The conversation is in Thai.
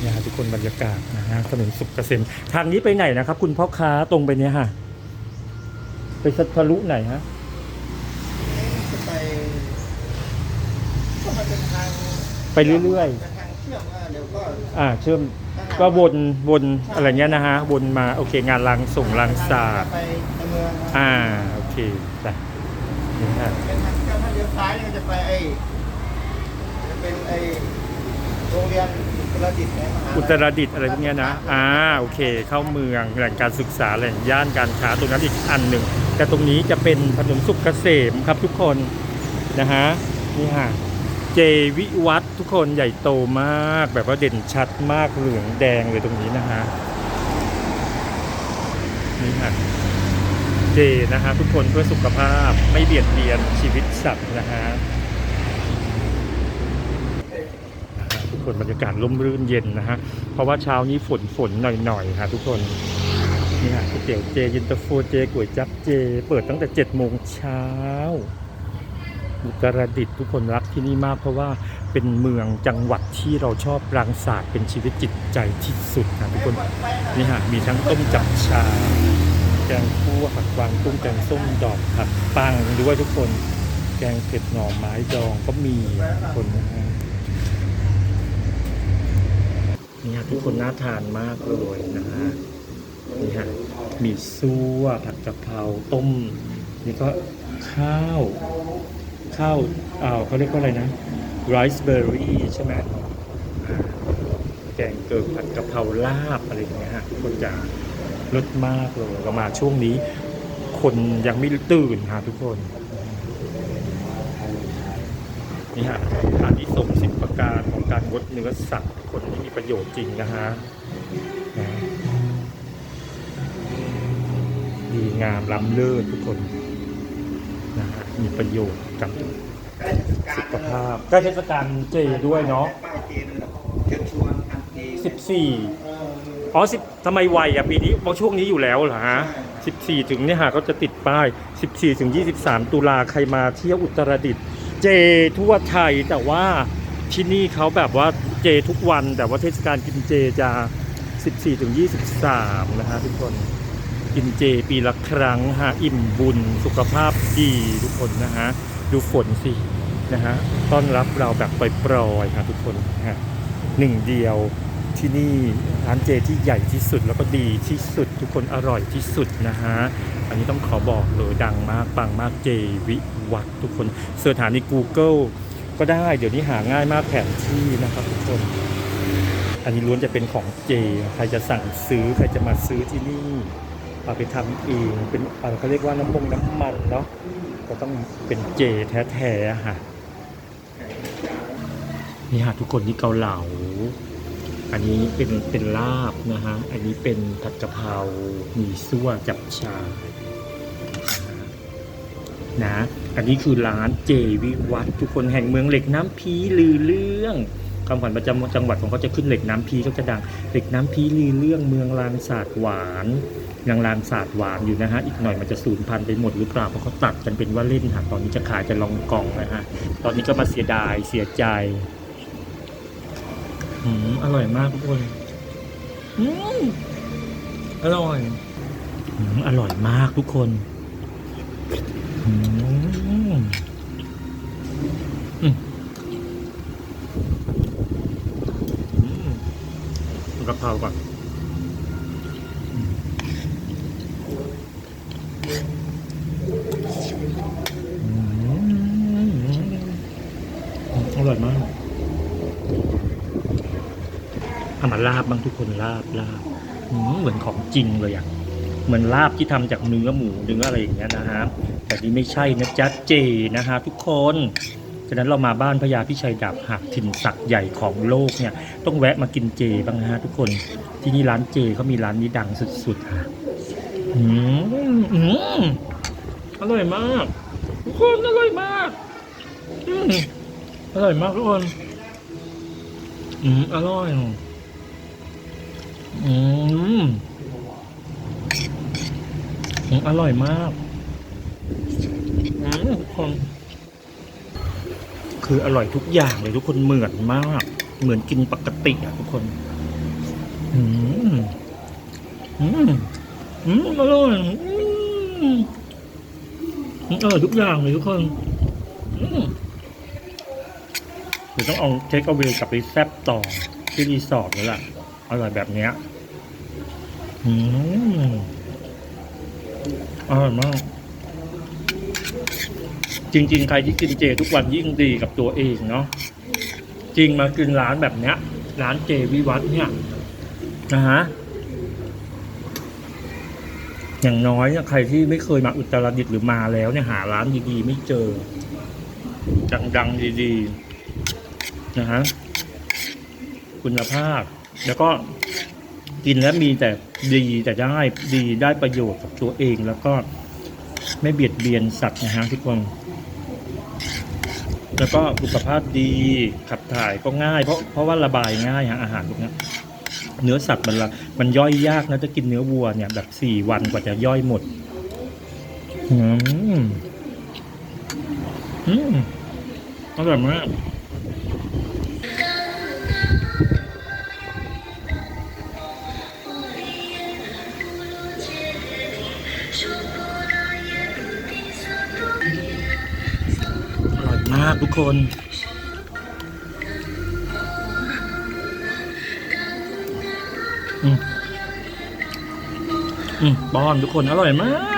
เนี่ยฮะทุกคนบรรยากาศนะฮะถนนสุขเกษมทางนี้ไปไหนนะครับ คุณพ่อค้าตรงไปเนี้ยฮะไปทะลุไหนฮะจะไปก็มันเป็นทางไปเรื่อยเป็นทางเชื่อมอะเดี๋ยวก็ๆอ่าเชื่อมก็วนวนอะไรเงี้ยนะฮะวนมาโอเค งานลังส่งลังศาสตร์ไปในเมืองนะอ่าโอเคจ้ะนี่ฮะเป็นทางเชื่อมถ้าเลี้ยวซ้ายเนี่ยจะไปไอ้จะเป็นไอ้โรงเรียน อุตรดิตถ์อะไรพวกนี้นะอ่าโอเค เข้าเมืองแหล่งการศึกษาแหล่งย่านการค้าตรงนั้นอีกอันหนึ่ง แต่ตรงนี้จะเป็นถนนสุขเกษมครับทุกคนนะฮะนี่ฮะเจวิวัฒทุกคนใหญ่โตมาก แบบว่าเด่นชัดมากเหลืองแดงเลยตรงนี้นะฮะนี่ฮะเจนะฮะทุกคนเพื่อสุขภาพไม่เบียดเบียนชีวิตสัตว์นะฮะ นบรรยากาศร่มรื่นเย็นนะฮะ เพราะว่าเช้านี้ฝนฝนหน่อยๆค่ะทุกคนนี่ฮะก๋วยเตี๋ยวเจยินตาโฟเจก๋วยจั๊บเจ เปิดตั้งแต่7จ็ดโมงเช้าอุตรดิตถ์ทุกคนรักที่นี่มากเพราะว่าเป็นเมืองจังหวัดที่เราชอบรังสรรค์เป็นชีวิตจิตใจที่สุดนะทุกคนนี่ฮะมีทั้งต้มจับชา แกงคั่วผัดกวางตุ้งแกงส้มดอกผัดปังด้วยทุกคนแกงเผ็ดหน่อไม้ดองก็มีคนนะฮะ นี่ฮะ ทุกคนน่าทานมากเลยนะฮะนี่ฮะมีซั่วผัดกะเพราต้ม นี่ก็ข้าว ข้าวอ่าวเขาเรียกว่าอะไรนะไรซ์เบอร์รี่ใช่ไหมแกงเกิดผัดกะเพราลาบอะไรอย่างเงี้ยฮะคนจะรสมากเลยเรามาช่วงนี้ คนยังไม่ตื่นฮะทุกคน นี่ฮะอันที่ส่งสิบประการของการงดเนื้อสัตว์คนที่มีประโยชน์จริงนะฮะดีงามล้ำเลิศทุกคนนะฮะมีประโยชน์กับสุขภาพใกล้เทศกาลเจด้วยเนาะป้ายเจนเชิญชวนอันเจสิบสี่อ๋อสิบทำไมไวอะปีนี้บางช่วงนี้อยู่แล้วเหรอฮะสิบสี่ถึงเนี่ยฮะเขาจะติดป้ายสิบสี่ถึงยี่สิบสามตุลาใครมาเที่ยวอุตรดิตถ์ เจทั่วไทยแต่ว่าที่นี่เขาแบบว่าเจทุกวัน แต่ว่าเทศกาลกินเจจะสิบสี่ถึงยี่สิบสามนะฮะทุกคนกินเจปีละครั้งฮะอิ่มบุญสุขภาพดีทุกคนนะฮะดูฝนสินะฮะต้อนรับเราแบบปล่อยๆครับทุกคนฮะหนึ่งเดียวที่นี่ร้านเจที่ใหญ่ที่สุดแล้วก็ดีที่สุดทุกคนอร่อยที่สุดนะฮะ อันนี้ต้องขอบอกเลยดังมากปังมากเจวิวัฒน์ทุกคนเสิร์ชหาใน Google ก็ได้เดี๋ยวนี้หาง่ายมากแผนที่นะครับทุกคน อันนี้ล้วนจะเป็นของเจ ใครจะสั่งซื้อใครจะมาซื้อที่นี่เอาไปทำเองเป็นเอ่อเขาเรียกว่าน้ำมงน้ำมันเนาะก็ต้องเป็นเจแท้ๆอะค่ะนี่ฮะทุกคนนี่เกาเหลา อันนี้เป็นเป็นลาบนะฮะ อันนี้เป็นผัดกะเพรา มีซั่วจับชา นะอันนี้คือร้านเจวิวัฒน์ทุกคนแห่งเมืองเหล็กน้ำพีลือเรื่องคำขวัญประจำจังหวัดของเขาจะขึ้นเหล็กน้ำพีเขาจะดังเหล็กน้ำพีลือเรื่องเมืองลานศาสตร์หวานยังลานศาสตร์หวานอยู่นะฮะอีกหน่อยมันจะสูญพันธุ์ไปหมดหรือเปล่าเพราะเขาตัดกันเป็นว่าเล่นค่ะตอนนี้จะขายจะลองกองนะฮะตอนนี้ก็มาเสียดายเสียใจอืมอร่อยมากทุกคนอืมอร่อยอืมอร่อยมากทุกคน กะเพราก่อนอร่อยมากเอามาลาบบ้างทุกคนลาบลาบเหมือนของจริงเลยอะ เหมือนลาบที่ทำจากเนื้อหมูเนื้ออะไรอย่างเงี้ยนะฮะแต่นี่ไม่ใช่นะจ๊ะเจนะฮะทุกคนฉะนั้นเรามาบ้านพญาพิชัยดาบหักถิ่นศักดิ์ใหญ่ของโลกเนี่ย ต้องแวะมากินเจบ้างนะฮะทุกคนที่นี่ร้านเจเขามีร้านนี้ดังสุดๆค่ะอืมอืมอร่อยมาก ทุกคนอร่อยมากอืมอร่อยมากทุกคนอืมอร่อยอืม อืมอร่อยมากทุกคนคืออร่อยทุกอย่างเลยทุกคนเหมือนมาก เหมือนกินปกติอะทุกคนอืมอืมอืมอร่อยอืมเออทุกอย่างเลยทุกคนเดี๋ยวต้องเอาเทคเอาเวกลับไปแซบต่อที่รีสอร์ทแล้วล่ะ อร่อยแบบเนี้ยอืม อร่อยมาก จริง ๆ ใครที่กินเจทุกวันยิ่งดีกับตัวเองเนาะจริงมากินร้านแบบเนี้ย ร้านเจวิวัฒน์เนี่ยนะฮะอย่างน้อยเนี่ยใครที่ไม่เคยมาอุตรดิตถ์หรือมาแล้วเนี่ยหาร้านดีๆ ไม่เจอ ดังๆดีๆนะฮะคุณภาพ แล้วก็ กินแล้วมีแต่ดีแต่ได้ดีได้ประโยชน์กับตัวเองแล้วก็ไม่เบียดเบียนสัตว์นะฮะทุกคน แล้วก็สุขภาพดีขับถ่ายก็ง่าย เพราะเพราะว่าระบายง่ายฮะอาหารพวกเนี้ยเนื้อสัตว์มันละมันย่อยยากนะจะกินเนื้อวัวเนี่ยแบบสี่วันกว่าจะย่อยหมดอืมอืมอร่อยมากากทุกคน อืมอืมป้อนทุกคนอร่อยมาก